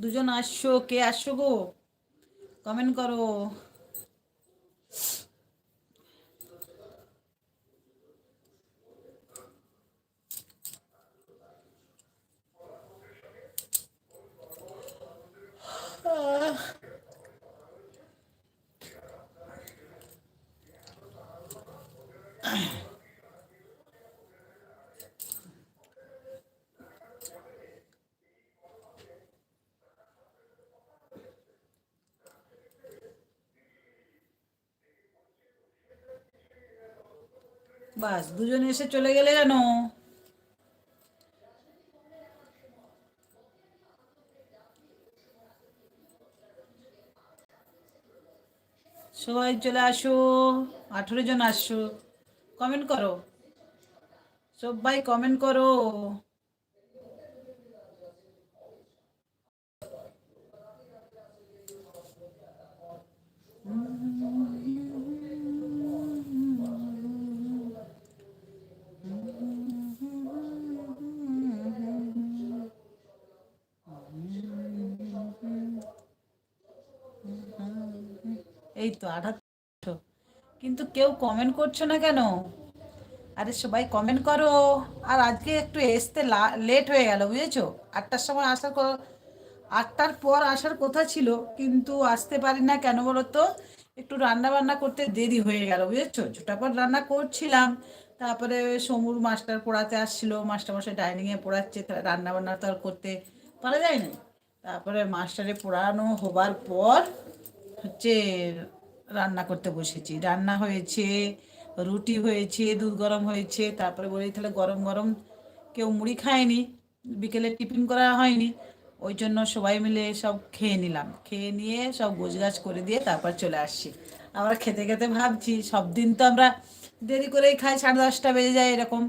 দুজন আসছো? কে আসছো গো? কমেন্ট করো। বাস, দুজন এসে চলে গেলে কেন সবাই চলে আসো, আঠেরো জন আসছো কমেন্ট করো। সবাই কমেন্ট করো। এই তো আঠাত্তর কিন্তু কেউ কমেন্ট করছ না কেন? আরে সবাই কমেন্ট করো। আর আজকে একটু আসতে লেট হয়ে গেল, বুঝেছ? আটটার সময় আসার আটটার পর আসার কথা ছিল, কিন্তু আসতে পারি না কেন বলো তো একটু রান্না বান্না করতে দেরি হয়ে গেল, বুঝেছ? ছোটাপট রান্না করছিলাম। তারপরে সমুর মাস্টার পড়াতে আসছিল মাস্টার মশাই ডাইনিংয়ে পড়াচ্ছে রান্না বান্না তো আর করতে পারা যায় না। তারপরে মাস্টারে পড়ানো হবার পর হচ্ছে রান্না করতে বসেছি। রান্না হয়েছে, রুটি হয়েছে, দুধ গরম হয়েছে, তারপরে বলি তাহলে গরম গরম কেউ মুড়ি খায়নি, বিকেলে টিফিন করা হয়নি, ওই জন্য সবাই মিলে সব খেয়ে নিলাম। খেয়ে নিয়ে সব গোছগাছ করে দিয়ে তারপর চলে আসছি। আমরা খেতে খেতে ভাবছি, সব দিন তো আমরা দেরি করেই খাই, সাড়ে দশটা বেজে যায় এরকম।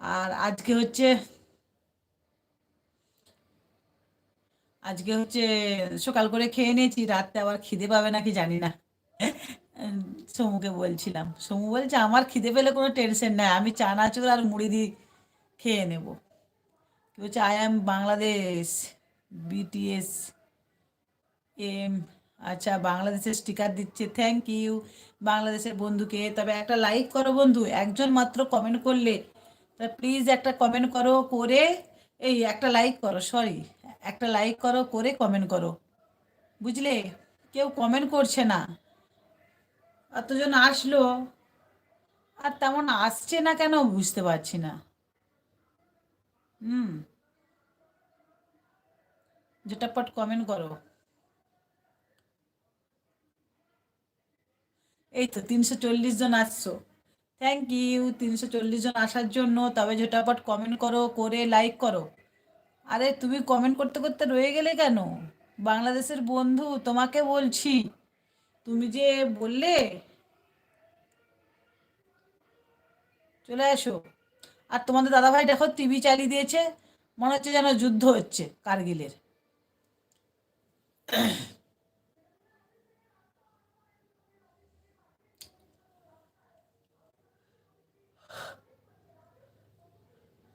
আর আজকে হচ্ছে আজকে হচ্ছে সকাল করে খেয়ে নিয়েছি, রাতে আবার খিদে পাবে নাকি জানি না। সমুকে বলছিলাম। সমু বলছে, আমার খিদে পেলে কোনো টেনশন নাই, আমি চানাচুর আর মুড়ি দিয়ে খেয়ে নেব। কি বলছে I am Bangladesh BTS M আচ্ছা বাংলাদেশের স্টিকার দিচ্ছে থ্যাংক ইউ বাংলাদেশের বন্ধুকে। তবে একটা লাইক করো বন্ধু, একজন মাত্র কমেন্ট করলে, তা প্লিজ একটা কমেন্ট করো করে, এই একটা লাইক করো সরি একটা লাইক করো, করে কমেন্ট করো। বুঝলে? কেউ কমেন্ট করছে না। এতজন আসলো, আর তেমন আসছে না কেন বুঝতে পারছি না। হুম। ঝটাপট কমেন্ট করো। এই তো তিনশো চল্লিশ জন আসছো। থ্যাংক ইউ তিনশো চল্লিশ জন আসার জন্য তবে ঝটাপট কমেন্ট করো, করে লাইক করো। আরে তুমি কমেন্ট করতে করতে রয়ে গেলে কেন? বাংলাদেশের বন্ধু, তোমাকে বলছি। তুমি যে বললে, চলে আসো। আর তোমাদের দাদাভাই দেখো টিভি চালিয়ে দিয়েছে, মনে হচ্ছে যেন যুদ্ধ হচ্ছে কার্গিলের।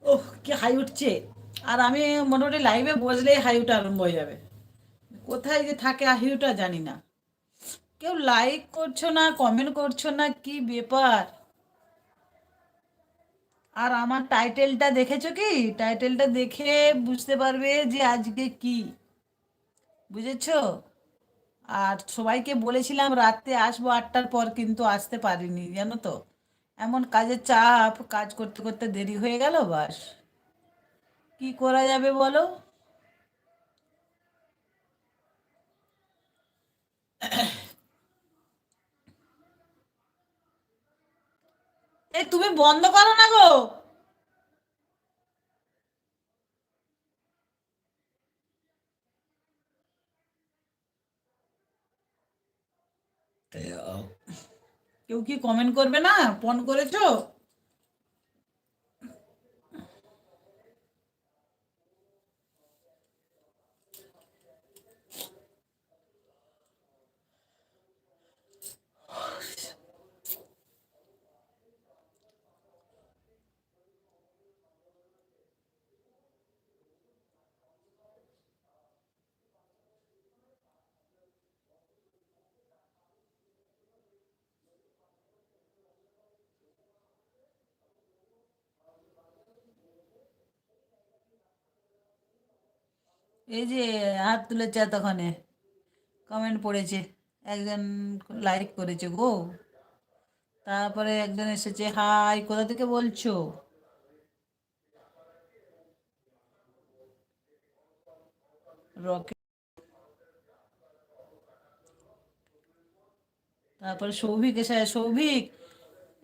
ওহ, কি হাই উঠছে। আর আমি মোটামুটি লাইভে বসলেই হাই উঠা আরম্ভ হয়ে যাবে। কোথায় যে থাকে হাই উঠা জানি না। কেউ লাইক করছ না কমেন্ট করছ না, কি ব্যাপার? আর আমার টাইটেলটা দেখেছ কি? টাইটেলটা দেখে বুঝতে পারবে যে আজকে কি। বুঝেছ? আর সবাইকে বলেছিলাম রাতে আসব, আটটার পর কিন্তু আসতে পারিনি, জানো তো? এমন কাজের চাপ, কাজ করতে করতে দেরি হয়ে গেল, বাস। কি করা যাবে বলো? এই তুমি বন্ধ করো না গো। কেউ কি কমেন্ট করবে না? ফোন করেছ? এই যে হাত তুলেছে এতক্ষণে কমেন্ট পড়েছে, একজন লাইক করেছে গো। তারপরে একজন এসেছে হাই কোথা থেকে বলছো? রকে তারপরে সৌভিক এসে, সৌভিক,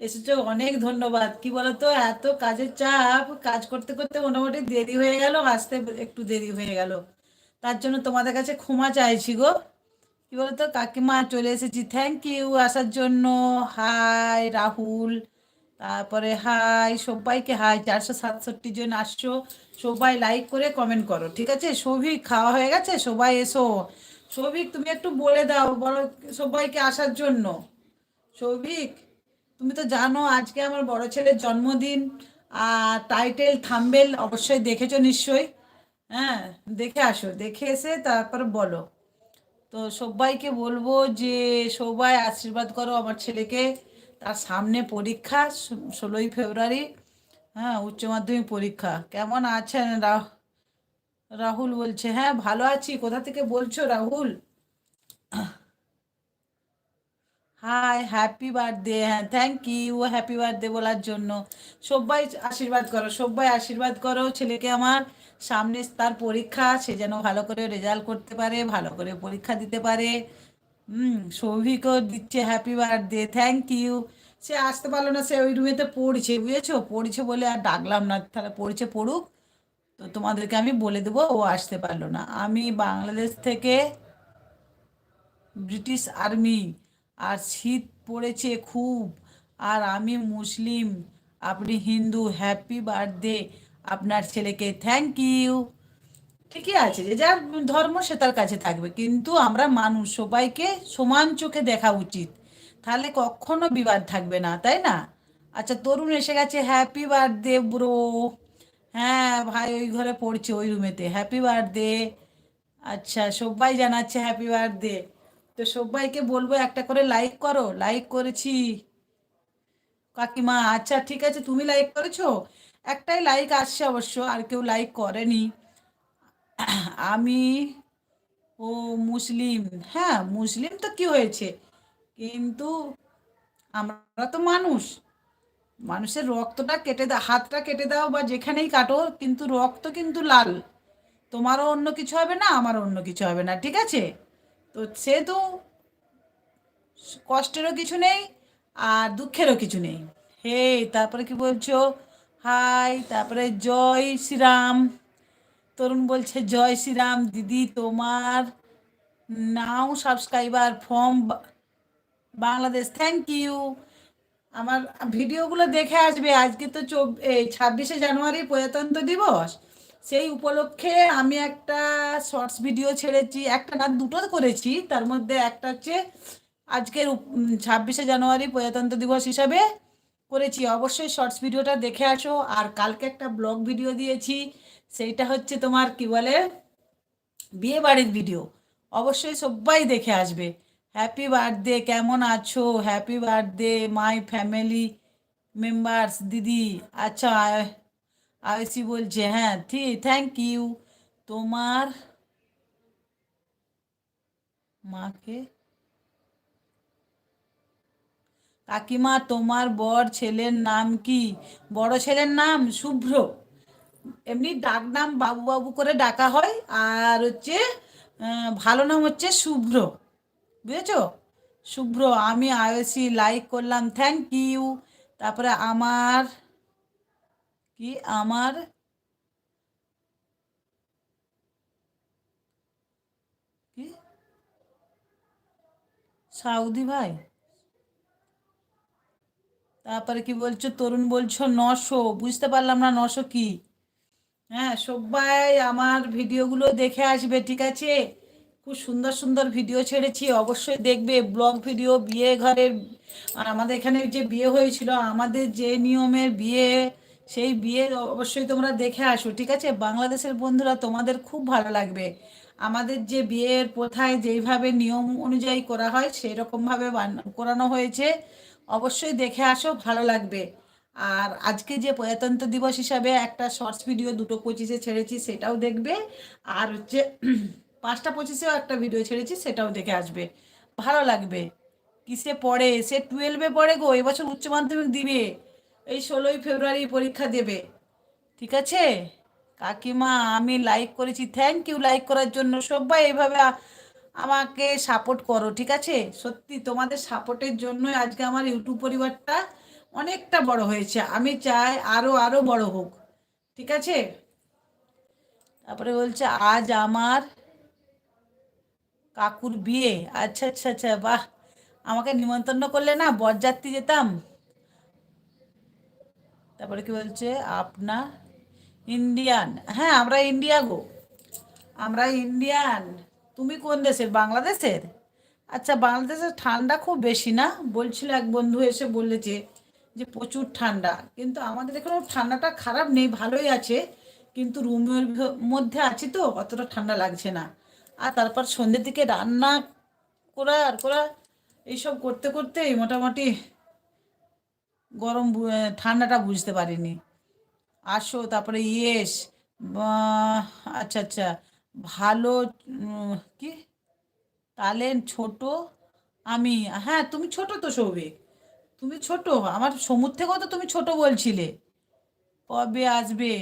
এসেছ, অনেক ধন্যবাদ। কি বলতো, এত কাজের চাপ, কাজ করতে করতে মোটামুটি দেরি হয়ে গেল, আসতে একটু দেরি হয়ে গেল। তার জন্য তোমাদের কাছে ক্ষমা চাইছি গো। কি বলতো? কাকিমা চলে এসেছি। থ্যাংক ইউ আসার জন্য। হাই রাহুল। তারপরে হাই সবাইকে হাই চারশো সাতষট্টি জন আসছো। সবাই লাইক করে কমেন্ট করো, ঠিক আছে? সৌভিক, খাওয়া হয়ে গেছে? সবাই এসো। সৌভিক, তুমি একটু বলে দাও, বলো সবাইকে আসার জন্য। সৌভিক, তুমি তো জানো আজকে আমার বড় ছেলের জন্মদিন। আর টাইটেল থাম্বেল অবশ্যই দেখেছ নিশ্চয়ই। হ্যাঁ দেখে আসো, দেখে এসে তারপর বলো। তো সবাইকে বলব যে, সবাই আশীর্বাদ করো আমার ছেলেকে। তার সামনে পরীক্ষা, ষোলোই ফেব্রুয়ারি হ্যাঁ উচ্চ মাধ্যমিক পরীক্ষা। কেমন আছেন রাহ- রাহুল বলছে হ্যাঁ ভালো আছি। কোথা থেকে বলছো রাহুল? হাই হ্যাপি বার্থডে হ্যাঁ থ্যাংক ইউ হ্যাপি বার্থডে বলার জন্য। সবাই আশীর্বাদ করো, সবাই আশীর্বাদ করো ছেলেকে আমার। সামনে তার পরীক্ষা, সে যেন ভালো করে রেজাল্ট করতে পারে, ভালো করে পরীক্ষা দিতে পারে। হুম সৌভিকও দিচ্ছে হ্যাপি বার্থডে থ্যাংক ইউ সে আসতে পারল না, সে ওই রুমেতে পড়ছে, বুঝেছ? পড়ছে বলে আর ডাকলাম না, তাহলে পড়ছে পড়ুক। তো তোমাদেরকে আমি বলে দেবো, ও আসতে পারল না। আমি বাংলাদেশ থেকে ব্রিটিশ আর্মি, আর শীত পড়েছে খুব। আর আমি মুসলিম, আপনি হিন্দু হ্যাপি বার্থডে আপনার ছেলেকে থ্যাংক ইউ ঠিকই আছে, যে যার ধর্ম সে তার কাছে থাকবে। কিন্তু আমরা মানুষ, সবাইকে সমান চোখে দেখা উচিত। তাহলে কখনো বিবাদ থাকবে না, তাই না? আচ্ছা তরুণ এসে গেছে হ্যাপি বার্থডে ব্রো হ্যাঁ ভাই ওই ঘরে পড়ছে, ওই রুমেতে হ্যাপি বার্থডে আচ্ছা সবাই জানাচ্ছে হ্যাপি বার্থডে তো সবাইকে বলব, একটা করে লাইক করো। লাইক করেছি। কাকিমা আচ্ছা ঠিক আছে, তুমি লাইক করেছ? একটাই লাইক আসছে অবশ্য, আর কেউ লাইক করেনি। আমি, ও মুসলিম। হ্যাঁ মুসলিম তো কি হয়েছে? কিন্তু আমরা তো মানুষ। মানুষের রক্তটা কেটে দাও হাতটা কেটে দাও বা যেখানেই কাটো, কিন্তু রক্ত কিন্তু লাল। তোমারও অন্য কিছু হবে না, আমারও অন্য কিছু হবে না, ঠিক আছে? তো সেহেতু কষ্টেরও কিছু নেই, আর দুঃখেরও কিছু নেই। হে তারপরে কি বলছো? হাই, তারপরে জয় শ্রীরাম। তরুণ বলছে, জয় শ্রীরাম, দিদি তোমার now subscriber from Bangladesh. Thank you আমার ভিডিওগুলো দেখে আসবে। আজকে তো ছাব্বিশে জানুয়ারি প্রজাতন্ত্র দিবস। সেই উপলক্ষে আমি একটা শর্টস ভিডিও ছেড়েছি। একটা না, দুটো করেছি। তার মধ্যে একটা হচ্ছে আজকের ছাব্বিশে জানুয়ারি প্রজাতন্ত্র দিবস হিসাবে। করেছি। অবশ্যই শর্টস ভিডিওটা দেখে আসো। আর কালকে একটা ব্লগ ভিডিও দিয়েছি। সেইটা হচ্ছে তোমার কি বলে? বিয়ে বাড়ির ভিডিও অবশ্যই সবাই দেখে আসবে। হ্যাপি বার্থডে কেমন আছো? Happy birthday my family members দিদি। আচ্ছা আয়সি বলছে হ্যাঁ ঠিক থ্যাংক ইউ তোমার মাকে কাকিমা, তোমার বর ছেলের নাম কি? বড় ছেলের নাম? শুভ্র। এমনি ডাক নাম বাবু বাবু করে ডাকা হয়। আর হচ্ছে ভালো নাম হচ্ছে শুভ্র। বুঝেছ? শুভ্র, আমি আয়সি লাইক করলাম থ্যাংক ইউ তারপরে আমার, কি? আমার, কি? সাউদি ভাই। তারপরে কি বলছো? তরুণ বলছো, নশো। বুঝতে পারলাম না নশো কি। হ্যাঁ সবাই আমার ভিডিওগুলো দেখে আসবে, ঠিক আছে? খুব সুন্দর সুন্দর ভিডিও ছেড়েছি, অবশ্যই দেখবে। ব্লগ ভিডিও, বিয়ে ঘরের, আর আমাদের এখানে যে বিয়ে হয়েছিল, আমাদের যে নিয়মের বিয়ে, সেই বিয়ে অবশ্যই তোমরা দেখে আসো, ঠিক আছে? বাংলাদেশের বন্ধুরা তোমাদের খুব ভালো লাগবে। আমাদের যে বিয়ের প্রথায় যেইভাবে নিয়ম অনুযায়ী করা হয় সেই রকমভাবে করানো হয়েছে। অবশ্যই দেখে আসো, ভালো লাগবে। আর আজকে যে প্রজাতন্ত্র দিবস হিসাবে একটা শর্টস ভিডিও দুটো পঁচিশে ছেড়েছি, সেটাও দেখবে। আর হচ্ছে পাঁচটা পঁচিশেও একটা ভিডিও ছেড়েছি, সেটাও দেখে আসবে। ভালো লাগবে। কিসে পড়ে? সে টুয়েলভে পড়ে গো, এবছর উচ্চ মাধ্যমিক দিবে। এই ষোলোই ফেব্রুয়ারি পরীক্ষা দেবে। ঠিক আছে? কাকিমা, আমি লাইক করেছি। থ্যাংক ইউ লাইক করার জন্য। সবাই এইভাবে আমাকে সাপোর্ট করো, ঠিক আছে? সত্যি তোমাদের সাপোর্টের জন্যই আজকে আমার ইউটিউব পরিবারটা অনেকটা বড় হয়েছে। আমি চাই আরও আরও বড় হোক, ঠিক আছে? তারপরে বলছে, আজ আমার কাকুর বিয়ে। আচ্ছা আচ্ছা আচ্ছা বাহ! আমাকে নিমন্ত্রণ করলে না, বরযাত্রী যেতাম। তারপরে কি বলছে আপনার ইন্ডিয়ান। হ্যাঁ আমরা ইন্ডিয়া গো। আমরা ইন্ডিয়ান। তুমি কোন দেশের? বাংলাদেশের? আচ্ছা বাংলাদেশের ঠান্ডা খুব বেশি না? বলছিল এক বন্ধু এসে বলেছে যে প্রচুর ঠান্ডা। কিন্তু আমাদের এখানেও ঠান্ডাটা খারাপ নেই, ভালোই আছে। কিন্তু রুমের মধ্যে আছি তো, অতটা ঠান্ডা লাগছে না। আর তারপর সন্ধ্যের দিকে রান্না করা আর করা, এইসব করতে করতে মোটামুটি গরম ঠান্ডাটা বুঝতে পারিনি। আসো, তারপরে ইয়েস আচ্ছা আচ্ছা। ভালো কি? তাহলে ছোট, আমি হ্যাঁ তুমি ছোট তো সৌভিক। তুমি ছোট, আমার সমুদ্র থেকেও তো তুমি ছোট বলছিলে। কবে আসবে?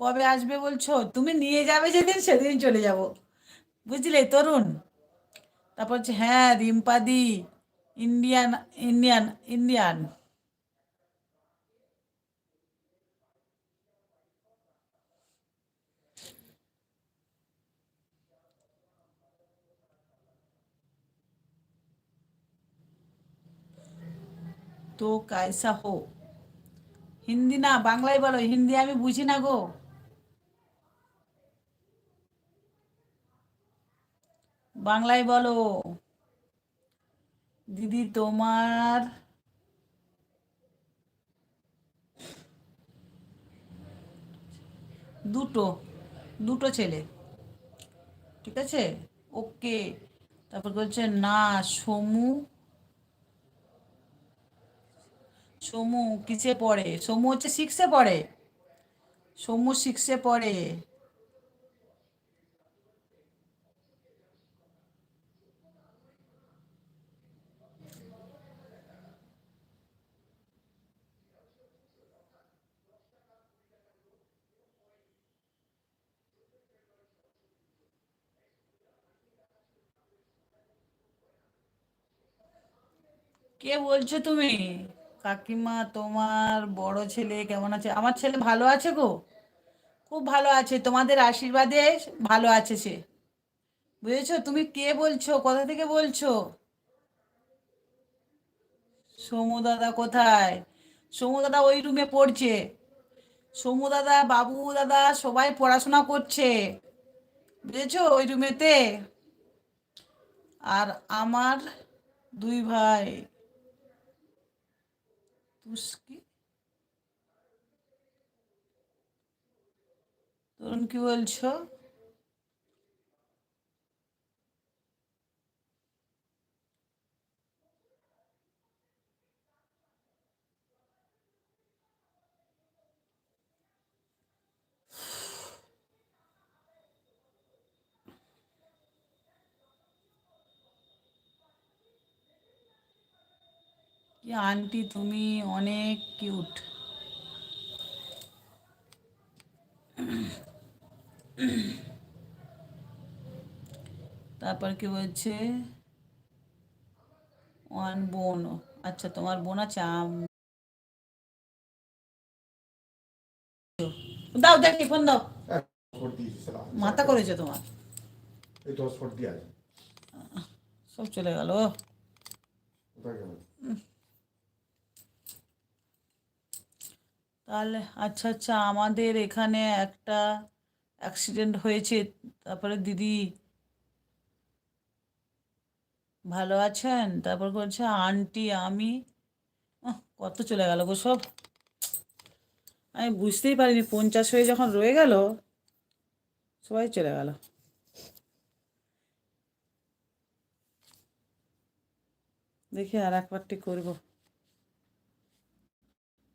কবে আসবে বলছো? তুমি নিয়ে যাবে যেদিন, সেদিন চলে যাব। বুঝলে, তরুণ? তারপর হচ্ছে হ্যাঁ রিম্পাদি ইন্ডিয়ান ইন্ডিয়ান ইন্ডিয়ান তো কায়সা হো। হিন্দি না, বাংলায় বলো, হিন্দি আমি বুঝি না গো। বাংলায় বলো। দিদি তোমার দুটো দুটো ছেলে। ঠিক আছে? ওকে। তারপর বলছে, না, সমু সমু কিসে পড়ে? সমু হচ্ছে সিক্সে পড়ে। সমু সিক্সে পড়ে। কে বলছো তুমি? কাকিমা, তোমার বড় ছেলে কেমন আছে? আমার ছেলে ভালো আছে গো। খুব ভালো আছে। তোমাদের আশীর্বাদে ভালো আছে সে। বুঝেছ? তুমি কে বলছো? কোথা থেকে বলছো? সমু দাদা কোথায়? সমু দাদা ওই রুমে পড়ছে। সমু দাদা, বাবু দাদা সবাই পড়াশোনা করছে। বুঝেছ? ওই রুমেতে আর আমার দুই ভাই। তুস্কি তরুণ কি বলছো আন্টি তুমি অনেক কিউট। তারপর কি বলছে? ওয়ান বোন। আচ্ছা তোমার বোন আছে দাও দেখি ফোন দাও। দিয়েছি সালা মাথা করেছে তোমার। সব চলে গেল কোথায় গেল? তাহলে আচ্ছা আচ্ছা আমাদের এখানে একটা অ্যাক্সিডেন্ট হয়েছে, তারপরে দিদি ভালো আছেন? তারপর বলছে, আন্টি, আমি কত চলে গেল গো সব। আমি বুঝতেই পারিনি পঞ্চাশ হয়ে যখন রয়ে গেল, সবাই চলে গেল। দেখি আর একবারটি করব।